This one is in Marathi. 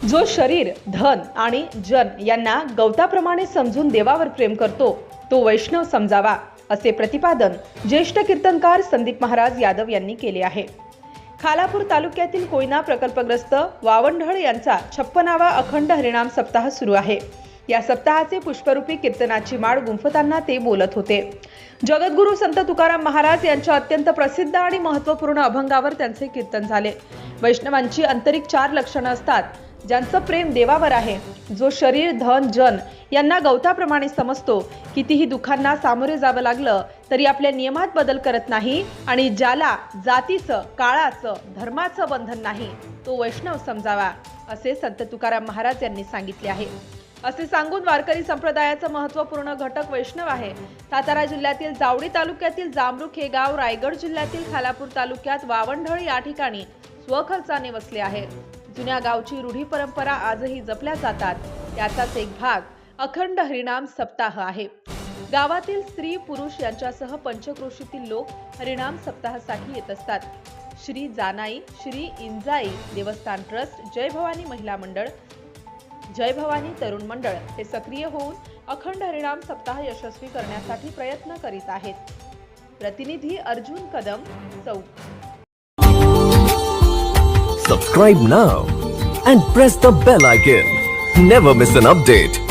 जो शरीर धन आणि जन यांना गवताप्रमाणे समजून देवावर प्रेम करतो तो वैष्णव समजावा असे प्रतिपादन ज्येष्ठ कीर्तनकार संदीप महाराज यादव यांनी केले आहे. खालापूर तालुक्यातील कोयना प्रकल्पग्रस्त वावंढळ यांचा छप्पनावा अखंड हरिणाम सप्ताह सुरू आहे. या सप्ताहाचे पुष्परूपी कीर्तनाची माळ गुंफताना ते बोलत होते. जगद्गुरू संत तुकाराम महाराज यांच्या अत्यंत प्रसिद्ध आणि महत्त्वपूर्ण अभंगावर त्यांचे कीर्तन झाले. वैष्णवांची आंतरिक चार लक्षणं असतात ज्यांचं प्रेम देवावर आहे. जो शरीर धन जन यांना गवताप्रमाणे समजतो कितीही दुःखांना सामोरे जावं लागलं तरी आपल्या नियमात बदल करत नाही आणि ज्याला जातीचं काळाचं धर्माचं बंधन नाही तो वैष्णव समजावा असे संत तुकाराम महाराज यांनी सांगितले आहे. असे सांगून वारकरी संप्रदायाचा महत्त्वपूर्ण घटक वैष्णव आहे. सातारा जिल्ह्यातील जावडी तालुक्यातील जामरुख हे गाव रायगड जिल्ह्यातील खालापूर तालुक्यात वावंढळ या ठिकाणी स्वखर्चाने वसले आहे जुन्या गावची रूढी परंपरा आजही जपल्या जातात. याचाच एक भाग अखंड हरिणाम सप्ताह आहे. गावातील स्त्री पुरुष यांच्यासह पंचक्रोशीतील लोक हरिणाम सप्ताहासाठी येत असतात. श्री जानाई श्री इंजाई देवस्थान ट्रस्ट जय भवानी महिला मंडळ जय भवानी तरुण मंडळ हे सक्रिय होऊन अखंड हरिणाम सप्ताह यशस्वी करण्यासाठी प्रयत्न करीत आहेत. प्रतिनिधी Arjun Kadam Chowk. Subscribe now and press the bell icon never miss an update